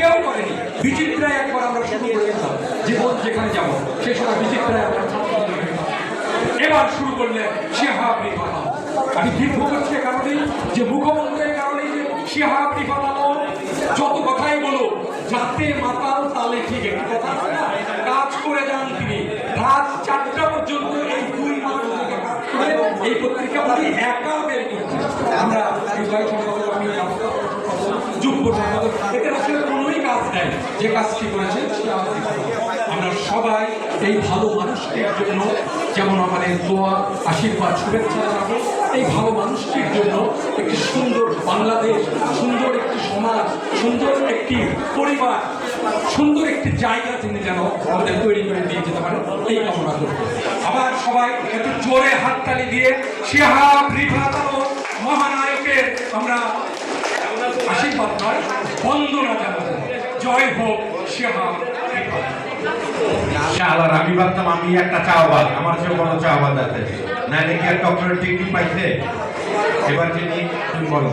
কেউ করেনি। বিচিত্রায় একবার আমরা শুরু করেছিলাম জীবন যেখানে যাব সে সময় বিচিত্রায়। এবার শুরু করলেন শিহাব রিফাত আমি দীর্ঘ করছি কারণেই, যে মুখমন্ত্রের কারণেই যে শিহাব রিফাত যত কথাই বলো যাতে মাতাল তালে ঠিক একটি কথা আছে না? কাজ করে যান তিনি। রাত চারটা পর্যন্ত এই দুই থেকে এই পত্রিকা একা বের করছেন আমরা যুগ্ম সম্পাদক এদের আসলে কোনোই কাজ নেই যে কাজটি ভালো। আমরা সবাই এই ভালো মানুষটির জন্য যেমন আমাদের দোয়া, আশীর্বাদ, শুভেচ্ছা জানাব এই ভালো মানুষটির জন্য একটি সুন্দর বাংলাদেশ, সুন্দর একটি সমাজ, সুন্দর একটি পরিবার, সুন্দর একটি জায়গা তিনি যেন আমাদের তৈরি করে দিয়ে যেতে পারেন, এই কামনা করব আবার সবাই একটু জোরে হাততালি দিয়ে, শিহাব রিফাত মহানায়কের আমরা আশীর্বাদ নয় বন্দনা জানাব জয় হোক শালার আমি ভাবতাম আমি একটা চাওয়াবাদ আমার চেয়ে বড় চাওয়াবাদ আছে। না নাকি আর ডক্টরের ডিগ্রি পাইছে? এবার যিনি তুমি বলো